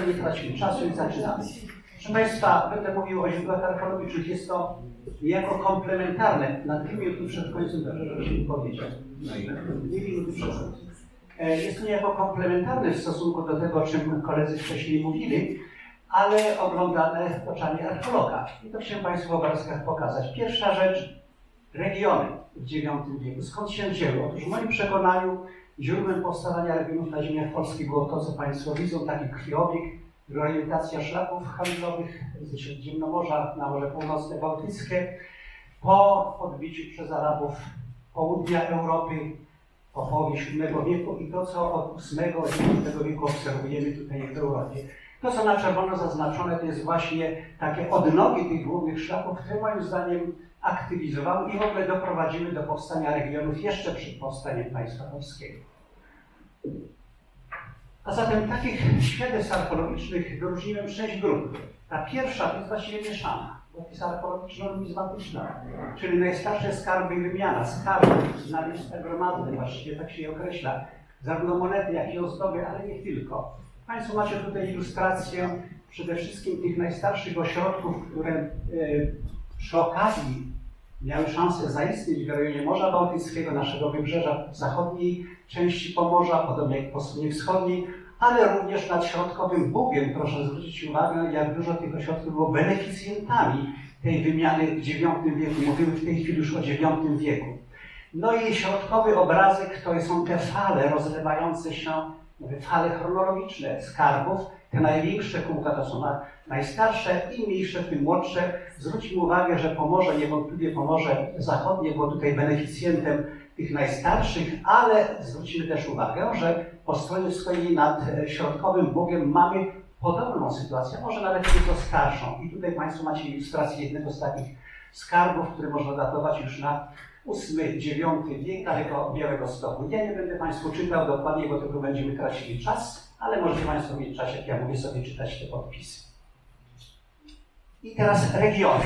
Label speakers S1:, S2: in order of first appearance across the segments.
S1: nie tracimy czasu i zaczynamy. Proszę Państwa, będę mówił o źródłach archeologicznych. Jest to niejako komplementarne. Na dwie minuty przed końcem dobrze, żeby się powiedział. Dwie minuty przed końcem. Jest to niejako komplementarne w stosunku do tego, o czym koledzy wcześniej mówili, ale oglądane oczami archeologa. I to chciałem Państwu w obrazkach pokazać. Pierwsza rzecz, regiony w IX wieku. Skąd się wzięły? Otóż w moim przekonaniu źródłem powstawania regionów na ziemiach polskich było to, co Państwo widzą, taki krwiobieg, reorientacja szlaków handlowych ze Śródziemnomorza na Morze Północne Bałtyckie po odbiciu przez Arabów południa Europy po połowie VII wieku i to, co od VIII wieku obserwujemy tutaj w Europie. To, co na czerwono zaznaczone, to jest właśnie takie odnogi tych głównych szlaków, które moim zdaniem aktywizowały i w ogóle doprowadziły do powstania regionów jeszcze przed powstaniem państwa polskiego. A zatem takich świadectw archeologicznych wyróżniłem sześć grup. Ta pierwsza to jest właściwie mieszana, bo archeologiczno-numizmatyczna, czyli najstarsze skarby i wymiana skarbów, znamienita gromadne, właściwie tak się je określa, zarówno monety, jak i ozdoby, ale nie tylko. Państwo macie tutaj ilustrację przede wszystkim tych najstarszych ośrodków, które e, przy okazji miały szansę zaistnieć w rejonie Morza Bałtyckiego, naszego wybrzeża zachodniej części Pomorza, podobnie jak po stronie wschodniej, ale również nad środkowym Bugiem. Proszę zwrócić uwagę, jak dużo tych ośrodków było beneficjentami tej wymiany w IX wieku. Mówimy w tej chwili już o IX wieku. No i środkowy obrazek to są te fale rozlewające się, fale chronologiczne skarbów. Te największe kółka to są na- najstarsze, im mniejsze, tym młodsze. Zwróćmy uwagę, że Pomorze, niewątpliwie Pomorze Zachodnie było tutaj beneficjentem tych najstarszych, ale zwrócimy też uwagę, że po stronie wschodniej nad e, środkowym Bugiem mamy podobną sytuację, może nawet nieco starszą. I tutaj Państwo macie ilustrację jednego z takich skarbów, który można datować już na VIII-IX wiek daleko Białego Stoku. Ja nie będę Państwu czytał dokładnie, bo tylko będziemy tracili czas, ale możecie Państwo mieć czas, jak ja mówię sobie, czytać te podpisy. I teraz regiony.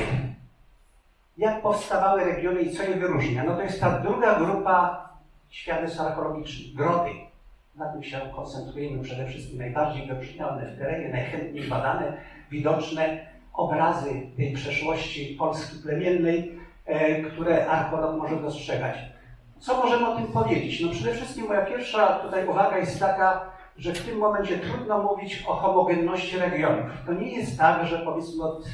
S1: Jak powstawały regiony i co je wyróżnia? No to jest ta druga grupa świadectw archeologicznych, grody. Na tym się koncentrujemy przede wszystkim najbardziej wybrzmiałe w terenie, najchętniej badane, widoczne obrazy tej przeszłości Polski plemiennej, e, które archeolog może dostrzegać. Co możemy o tym powiedzieć? No przede wszystkim moja pierwsza tutaj uwaga jest taka, że w tym momencie trudno mówić o homogenności regionów. To nie jest tak, że powiedzmy od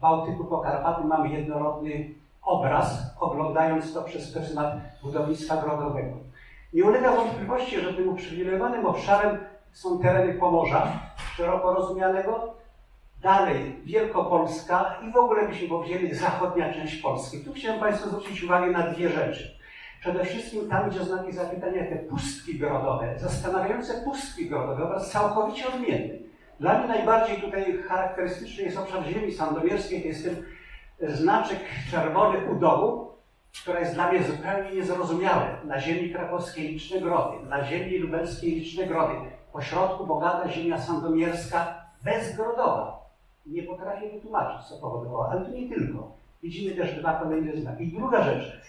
S1: Bałtyku po Karpaty mamy jednorodny obraz, oglądając to przez pryzmat budownictwa grodowego. Nie ulega wątpliwości, że tym uprzywilejowanym obszarem są tereny Pomorza, szeroko rozumianego, dalej Wielkopolska i w ogóle byśmy powiedzieli zachodnia część Polski. Tu chciałem Państwu zwrócić uwagę na dwie rzeczy. Przede wszystkim tam, gdzie znaki zapytania, te pustki grodowe, zastanawiające pustki grodowe, obraz całkowicie odmienny. Dla mnie najbardziej tutaj charakterystyczny jest obszar ziemi sandomierskiej, to jest ten znaczek czerwony u dołu, która jest dla mnie zupełnie niezrozumiałe. Na ziemi krakowskiej liczne grody, na ziemi lubelskiej liczne grody. Po środku bogata ziemia sandomierska, bezgrodowa. Nie potrafię wytłumaczyć, co powodowało, ale to nie tylko. Widzimy też dwa kolejne znaki. I druga rzecz,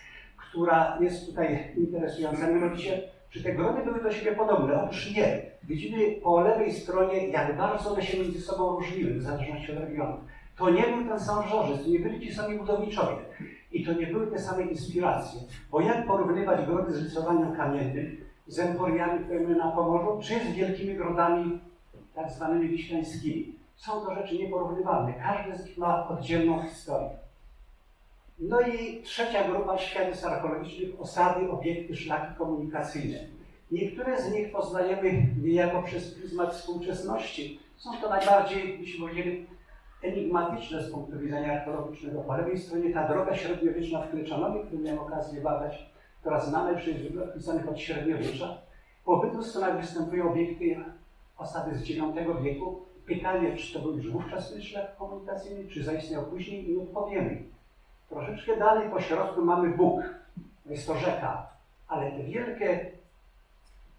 S1: która jest tutaj interesująca, mianowicie, czy te grody były do siebie podobne? Otóż nie. Widzimy po lewej stronie, jak bardzo one się między sobą różniły, w zależności od regionu. To nie był ten sam wzorzec, to nie byli ci sami budowniczowie. I to nie były te same inspiracje. Bo jak porównywać grody z rysowaniem kamiennym z emporiami, które mamy na Pomorzu, czy z wielkimi grodami tak zwanymi wiślańskimi? Są to rzeczy nieporównywalne. Każdy z nich ma oddzielną historię. No i trzecia grupa świadectw archeologicznych, osady, obiekty, szlaki komunikacyjne. Niektóre z nich poznajemy niejako przez pryzmat współczesności. Są to najbardziej, byśmy powiedzieli, enigmatyczne z punktu widzenia archeologicznego. Po lewej stronie ta droga średniowieczna w Kleczanowie, którą miałem okazję badać, która znana w opisanych od średniowiecza. Po obydwu stronach występują obiekty osady z IX wieku. Pytanie, czy to był już wówczas szlak komunikacyjny, czy zaistniał później i odpowiemy. Troszeczkę dalej po środku mamy Bóg, jest to rzeka, ale te wielkie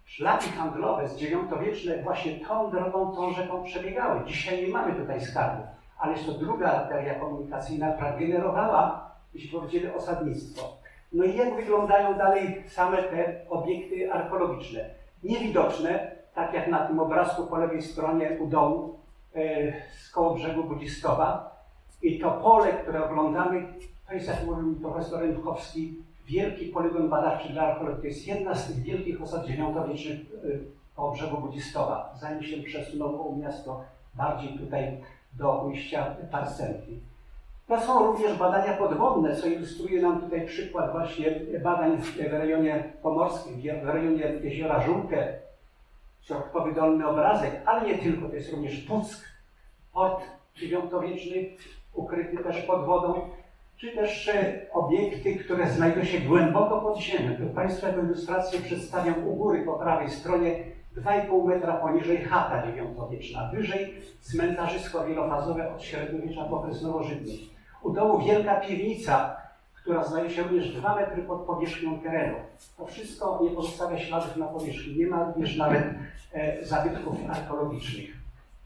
S1: szlaki handlowe z dziewiątowieczne właśnie tą drogą, tą rzeką przebiegały. Dzisiaj nie mamy tutaj skarbów, ale jest to druga arteria komunikacyjna, która generowała, jeśli powiedzieli, osadnictwo. No i jak wyglądają dalej same te obiekty archeologiczne? Niewidoczne, tak jak na tym obrazku po lewej stronie u dołu, z koło brzegu Budzistowa. I to pole, które oglądamy, to jest, jak mówił profesor Rębkowski, wielki poligon badawczy dla archeologii. To jest jedna z tych wielkich osad dziewiątowiecznych y, koło brzegu Budzistowa, zanim się przesunęło miasto bardziej tutaj do ujścia Parsenki. To są również badania podwodne, co ilustruje nam tutaj przykład właśnie badań w rejonie pomorskim, w rejonie jeziora Żółte, środkowy dolny obrazek, ale nie tylko, to jest również Puck, port dziewiątowieczny, ukryty też pod wodą, czy też obiekty, które znajdują się głęboko pod ziemią. Tu Państwu ilustrację przedstawiam u góry po prawej stronie, 2,5 metra poniżej chata dziewiątowieczna, wyżej cmentarzysko wielofazowe od średniowiecza po okres nowożytny. U dołu wielka piwnica, która znajduje się również 2 metry pod powierzchnią terenu. To wszystko nie pozostawia śladów na powierzchni. Nie ma również nawet e, zabytków archeologicznych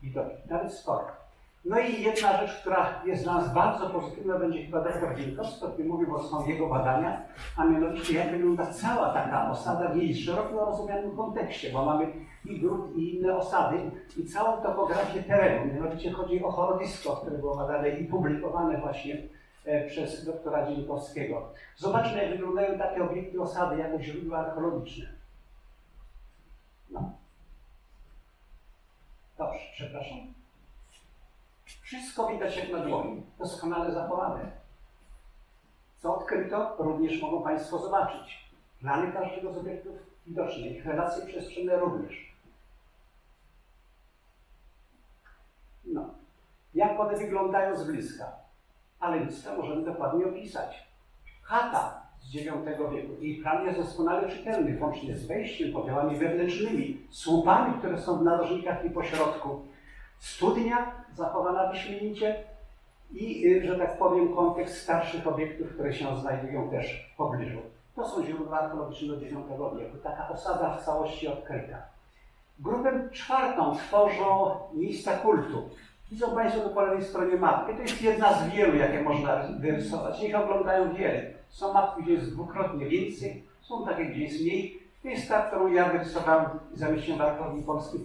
S1: widocznych, nawet sporo. No i jedna rzecz, która jest dla nas bardzo pozytywna, będzie chyba doktor Wielkowski, o którym mówił, bo są jego badania, a mianowicie jak wygląda cała taka osada w jej szeroko rozumianym kontekście, bo mamy i gród, i inne osady, i całą topografię terenu. Mianowicie chodzi o chorowisko, które było badane i publikowane właśnie e, przez doktora Dzienkowskiego. Zobaczmy, jak wyglądają takie obiekty osady jako źródła archeologiczne. No. Dobrze, przepraszam. Wszystko widać jak na dłoni, doskonale zachowane. Co odkryto, również mogą Państwo zobaczyć. Plany każdego z obiektów widoczne, ich relacje przestrzenne również. No. Jak one wyglądają z bliska? Ale nic to możemy dokładnie opisać. Chata z IX wieku. Jej plan jest doskonale czytelny, włącznie z wejściem, podziałami wewnętrznymi, słupami, które są w narożnikach i pośrodku. Studnia zachowana wyśmienicie i, y, że tak powiem, kontekst starszych obiektów, które się znajdują też w pobliżu. To są źródła archeologiczne do IX wieku. Taka osada w całości odkryta. Grupę czwartą tworzą miejsca kultu. Widzą Państwo tu po lewej stronie mapy. To jest jedna z wielu, jakie można wyrysować. Ich oglądają wiele. Są mapy, gdzie jest dwukrotnie więcej, są takie, gdzie jest mniej. To jest ta, którą ja wyrysowałem i zamieściłem w Archeologii Polskiej.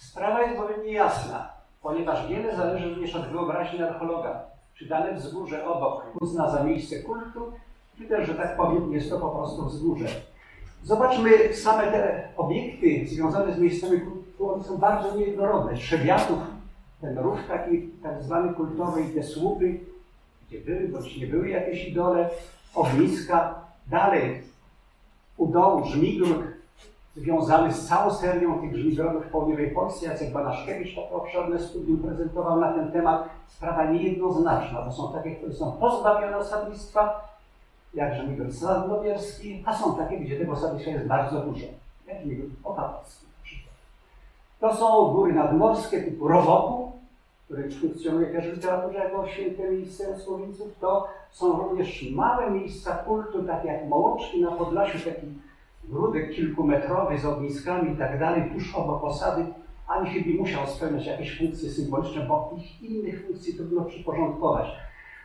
S1: Sprawa jest bowiem niejasna, ponieważ wiele zależy również od wyobraźni archeologa. Czy dane wzgórze obok uzna za miejsce kultu, czy też, że tak powiem, jest to po prostu wzgórze. Zobaczmy same te obiekty związane z miejscami kultu, one są bardzo niejednorodne. Trzebiatów, ten rów taki tak zwany kultowy i te słupy, gdzie były bądź nie były jakieś idole, ogniska, dalej u dołu żmigród, związany z całą serią tych żmigrodów w południowej Polsce. Jacek Banaszkiewicz takie obszerne studium prezentował na ten temat. Sprawa niejednoznaczna, bo są takie, które są pozbawione osadnictwa, jak żmigrod sadnowierski, a są takie, gdzie tego osadnictwa jest bardzo dużo, jak żmigrod opatowski. To są góry nadmorskie typu Rowoku, który funkcjonuje też w literaturze jako święte miejsce Słowińców. To są również małe miejsca kultu, takie jak Mołoczki na Podlasiu, taki grudek kilkumetrowy z ogniskami i tak dalej, tuż obok osady, ani chyba musiał spełniać jakieś funkcje symboliczne, bo ich innych funkcji trudno przyporządkować.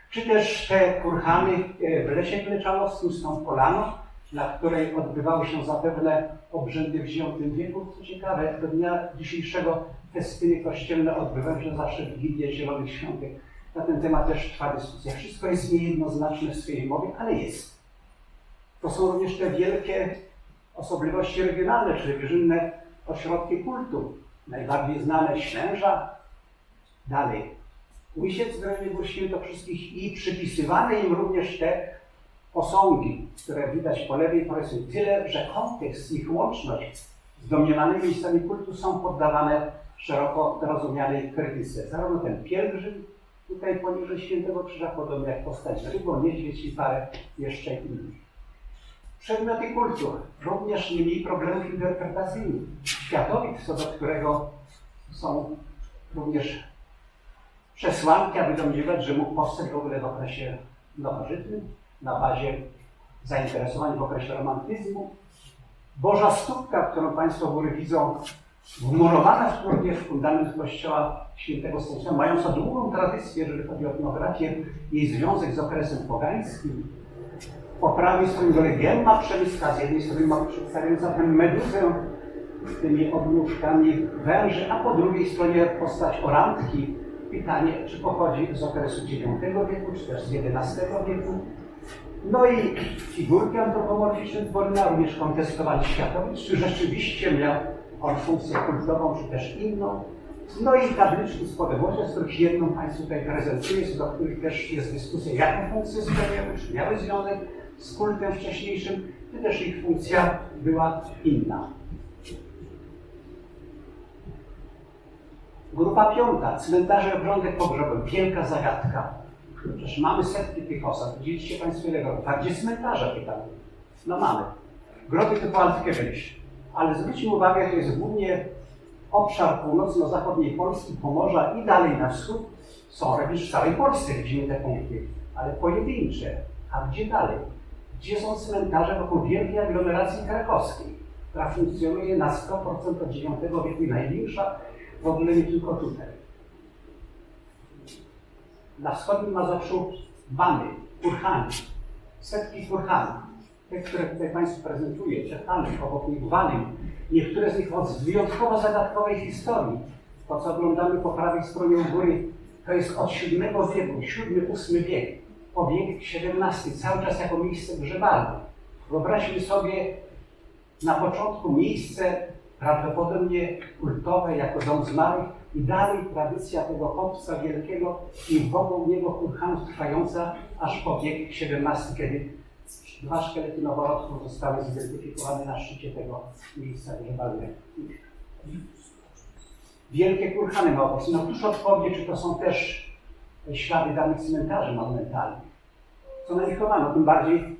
S1: Czy też te kurhany e, w lesie kleczanowskim z tą polaną, na której odbywały się zapewne obrzędy w X wieku. Co ciekawe, do dnia dzisiejszego festyny kościelne odbywają się zawsze w Wigilię Zielonych Świątek. Na ten temat też trwa dyskusja. Wszystko jest niejednoznaczne w swojej mowie, ale jest. To są również te wielkie osobliwości regionalne, czyli wyżynne ośrodki kultu. Najbardziej znane Ślęża, dalej Łysiec w rejonie Gór Świętokrzyskich i przypisywane im również te posągi, które widać po lewej stronie. Tyle, że kontekst, ich łączność z domniemanymi miejscami kultu są poddawane szeroko rozumianej krytyce. Zarówno ten pielgrzym tutaj poniżej Świętego Krzyża, podobnie jak postać Rybo, Niedźwiedź i parę jeszcze innych. Przedmioty kultur, również nie mniej problemów interpretacyjnych. Światowid, co do którego są również przesłanki, aby domniemywać, że mógł powstać w ogóle w okresie nowożytnym, na bazie zainteresowań w okresie romantyzmu. Boża stópka, którą Państwo góry widzą, wmurowana w fundament kościoła świętego Stanisława, mająca długą tradycję, jeżeli chodzi o etnografię, jej związek z okresem pogańskim. Po prawej stronie góry gemma przemyska, z jednej strony mamy przedstawiająca tę meduzę z tymi odnóżkami węży, a po drugiej stronie postać orantki. Pytanie, czy pochodzi z okresu IX wieku, czy też z XI wieku. No i figurki antropomorficzne Dworina również kontestowali Światowicz, czy rzeczywiście miał on funkcję kultową, czy też inną. No i tabliczki z podewłosia, z których jedną Państwu tutaj prezentuję, co do których też jest dyskusja, jaką funkcję spełniały, czy miały związek z kultem wcześniejszym, czy też ich funkcja była inna. Grupa piąta, cmentarze i obrządek pogrzebowy, wielka zagadka. Przecież mamy setki tych osad. Widzieliście Państwo ile grobów? A gdzie cmentarze pytam? No mamy. Groby typu Altkiewicz. Ale zwróćmy uwagę, to jest głównie obszar północno-zachodniej Polski, Pomorza i dalej na wschód. Są również w całej Polsce widzimy te punkty, ale pojedyncze. A gdzie dalej? Gdzie są cmentarze wokół wielkiej aglomeracji krakowskiej, która funkcjonuje na 100% od IX wieku i największa w ogóle nie tylko tutaj. Na wschodnim Mazowszu Bany, Kurhany, setki Kurhanów. Te, które tutaj Państwu prezentuję, Czerpanych, obok nich Wanym, niektóre z nich od wyjątkowo zagadkowej historii. To, co oglądamy po prawej stronie u góry, to jest od VII wieku, VII-VIII wiek, po wiek XVII, cały czas jako miejsce grzebalne. Wyobraźmy sobie na początku miejsce prawdopodobnie kultowe jako dom zmarłych i dalej tradycja tego chłopca wielkiego i wokół niego kurhanów trwająca aż po wiek XVII, kiedy dwa szkielety noworodków zostały zidentyfikowane na szczycie tego miejsca grzebalnego. Wielkie kurhany małopolskie. No tuż odpowie, czy to są też ślady dawnych cmentarzy monumentalnych. Co na nich chowano, tym bardziej,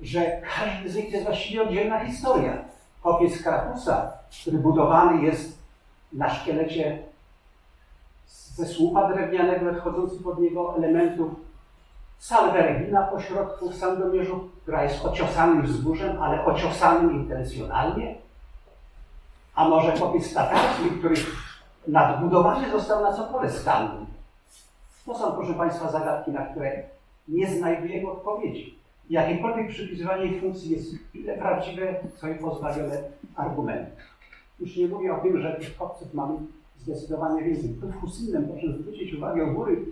S1: że każdy z nich to jest właściwie oddzielna historia. Kopiec Krakusa, który budowany jest na szkielecie ze słupa drewnianego, nadchodzących pod niego elementów salwę Regina po środku w Sandomierzu, która jest ociosanym wzgórzem, ale ociosanym intencjonalnie. A może kopiec tatarski, który nadbudowany został na Sopole Skalnym. To są, proszę Państwa, zagadki, na które nie znajdujemy odpowiedzi. Jakiekolwiek przypisywanie ich funkcji jest ile prawdziwe, co i pozbawione argumentów. Już nie mówię o tym, że tych kopców mamy zdecydowanie więcej. Tu w Husinem, proszę zwrócić uwagę, u góry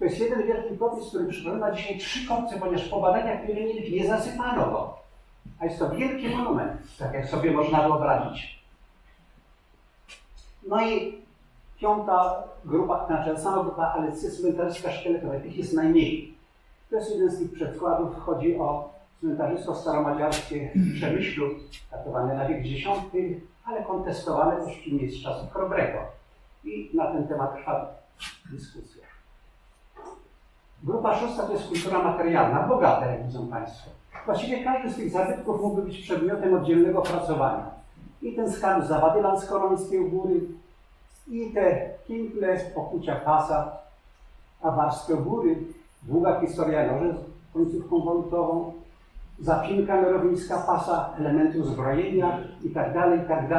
S1: to jest jeden wielki kopiec, który przypomina dzisiaj trzy kopce, ponieważ po badaniach pielęgniczych nie zasypano go. A jest to wielki monument, tak jak sobie można wyobrazić. No i piąta grupa, znaczy sama grupa, ale cmentarzyska szkieletowa, tych jest najmniej. To jest jeden z tych przykładów. Chodzi o cmentarzysko staromadziarskie w Przemyślu, datowane na wiek X, ale kontestowane też pilnie z czasów Chrobrego. I na ten temat trwa dyskusja. Grupa szósta to jest kultura materialna, bogata, jak widzą Państwo. Właściwie każdy z tych zabytków mógłby być przedmiotem oddzielnego pracowania. I ten skarb zawady lanskorońskie u góry, i te kinkle pokucia pasa, awarskie góry, długa historia noży z końcówką wolutową, zapinka merowińska pasa, elementy uzbrojenia i tak dalej, i tak.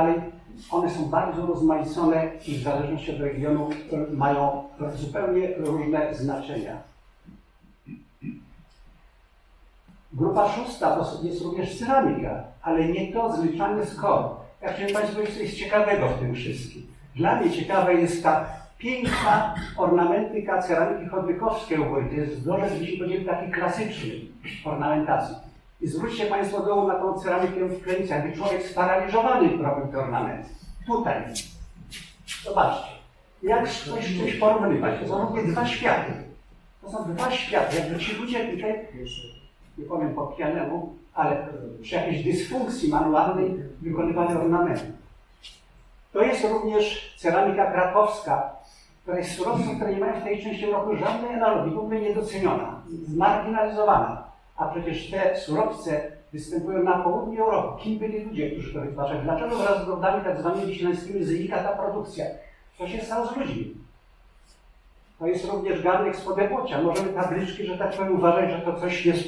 S1: One są bardzo rozmaicone i w zależności od regionu mają zupełnie różne znaczenia. Grupa szósta to jest również ceramika, ale nie to zwyczajny skor. Ja chciałem Państwu powiedzieć, co jest ciekawego w tym wszystkim. Dla mnie ciekawa jest ta piękna ornamentyka ceramiki chodrykowskiej u góry. To jest wzorzec, jeśli powiedzieć, taki klasyczny ornamentacji. I zwróćcie Państwo uwagę na tą ceramikę w kręcie, jakby człowiek sparaliżowany robił te ornamenty. Tutaj. Zobaczcie. Jak coś czymś porównywać. To są również dwa światy. To są dwa światy. Jakby ci ludzie tutaj, nie powiem po pijanemu, ale przy jakiejś dysfunkcji manualnej wykonywania ornamentu. To jest również ceramika krakowska, która jest surowcem, które nie mają w tej części Europy żadnej analogii, w ogóle niedoceniona, zmarginalizowana. A przecież te surowce występują na południu Europy. Kim byli ludzie, którzy to wytwarzali? Dlaczego wraz z godami tak zwanymi wiślańskimi znika ta produkcja? Co się stało z ludźmi? To jest również garnek z podebłocia. Możemy tabliczki, że tak powiem, uważać, że to coś jest,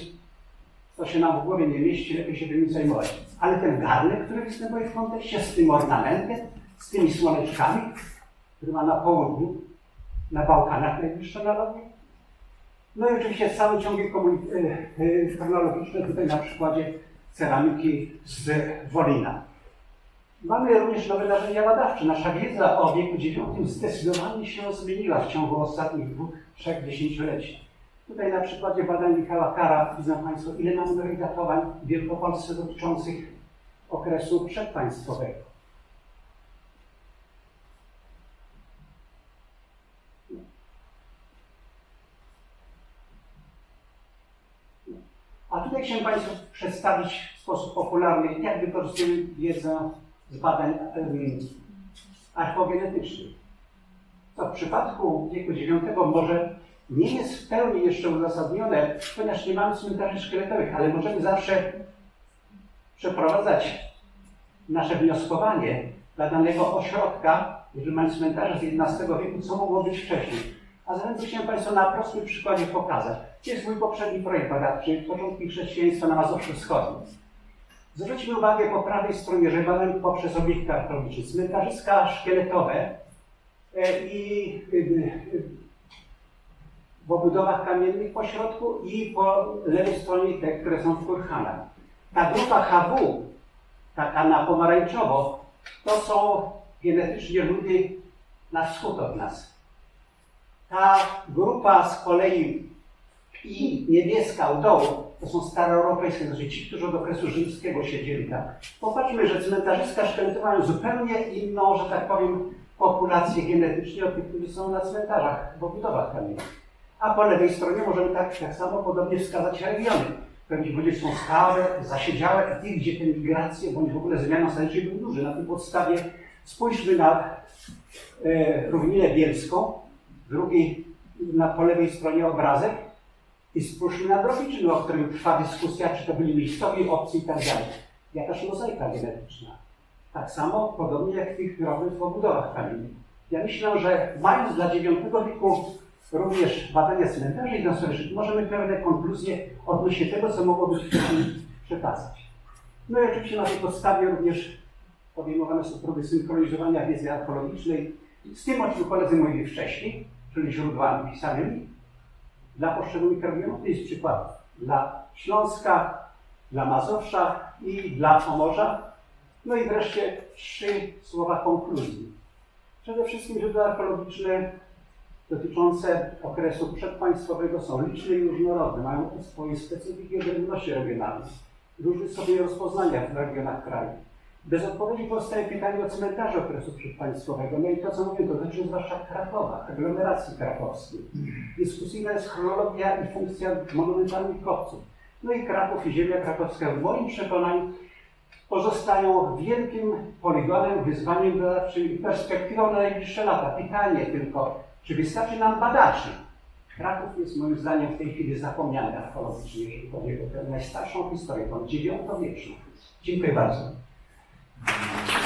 S1: co się nam w głowie nie mieści, lepiej się tym zajmować. Ale ten garnek, który występuje w kontekście z tym ornamentem, z tymi słoneczkami, który ma na południu, na Bałkanach najbliższe analogie. No i oczywiście cały ciąg chronologiczny tutaj na przykładzie ceramiki z Wolina. Mamy również nowe narzędzia badawcze. Nasza wiedza o wieku IX zdecydowanie się zmieniła w ciągu ostatnich dwóch, trzech dziesięcioleci. Tutaj na przykładzie badań Michała Kara widzą Państwo, ile mamy datowań w Wielkopolsce dotyczących okresu przedpaństwowego. A tutaj chciałem Państwu przedstawić w sposób popularny, jak wykorzystujemy wiedzę z badań archeogenetycznych. To w przypadku wieku IX może nie jest w pełni jeszcze uzasadnione, ponieważ nie mamy cmentarzy szkieletowych, ale możemy zawsze przeprowadzać nasze wnioskowanie dla danego ośrodka, jeżeli mamy cmentarze z XI wieku, co mogło być wcześniej. A zatem chciałem Państwu na prostym przykładzie pokazać. Jest mój poprzedni projekt badawczy, początki chrześcijaństwa na Mazowszu Wschodnim. Zwróćmy uwagę po prawej stronie, że badam poprzez obiekt archeologiczny cmentarzyska szkieletowe e, i y, y, w obudowach kamiennych po środku i po lewej stronie te, które są w kurhanach. Ta grupa HW, taka na pomarańczowo, to są genetycznie ludy na wschód od nas. Ta grupa z kolei i niebieska u dołu to są staroeuropejskie, znaczy ci, którzy od okresu rzymskiego siedzieli tam. Popatrzmy, że cmentarzyska szkieletowe mają zupełnie inną, że tak powiem, populację genetycznie od tych, którzy są na cmentarzach, w obudowach kamiennych. A po lewej stronie możemy tak, tak samo podobnie wskazać regiony. Pewnie będzie są stałe, zasiedziałe i gdzie te migracje bądź w ogóle zmiana stanowiska były duże. Na tej podstawie spójrzmy na e, równinę bielską, drugi na po lewej stronie obrazek i spójrzmy na Drobiczyn, o którym trwa dyskusja, czy to byli miejscowi, obcy i tak dalej. Jakaż mozaika genetyczna. Tak samo, podobnie jak w tych drobnych obudowach kamiennych. Ja myślę, że mając dla IX wieku również badania cmentarzy i historycznych, możemy pewne konkluzje odnośnie tego, co mogło być wcześniej przekazać. No i oczywiście na tej podstawie również podejmowane są próby synchronizowania wiedzy archeologicznej z tym, o czym koledzy mówili wcześniej, czyli źródłami pisanymi dla poszczególnych regionów. Jest przykład dla Śląska, dla Mazowsza i dla Pomorza. No i wreszcie trzy słowa konkluzji. Przede wszystkim źródła archeologiczne dotyczące okresu przedpaństwowego są liczne i różnorodne, mają swoje specyfiki odrębności regionalne, różne sobie rozpoznania w regionach kraju. Bez odpowiedzi powstaje pytanie o cmentarze okresu przedpaństwowego. No i to, co mówię, to dotyczy zwłaszcza Krakowa, aglomeracji krakowskiej. Dyskusyjna jest chronologia i funkcja monumentalnych kopców. No i Kraków i ziemia krakowska w moim przekonaniu pozostają wielkim poligonem, wyzwaniem badawczym i perspektywą na najbliższe lata. Pytanie tylko, czy wystarczy nam badaczy? Kraków jest moim zdaniem w tej chwili zapomniany archeologicznie, jeżeli chodzi o tę najstarszą historię, tą dziewiątowieczną. Dziękuję bardzo. Amen.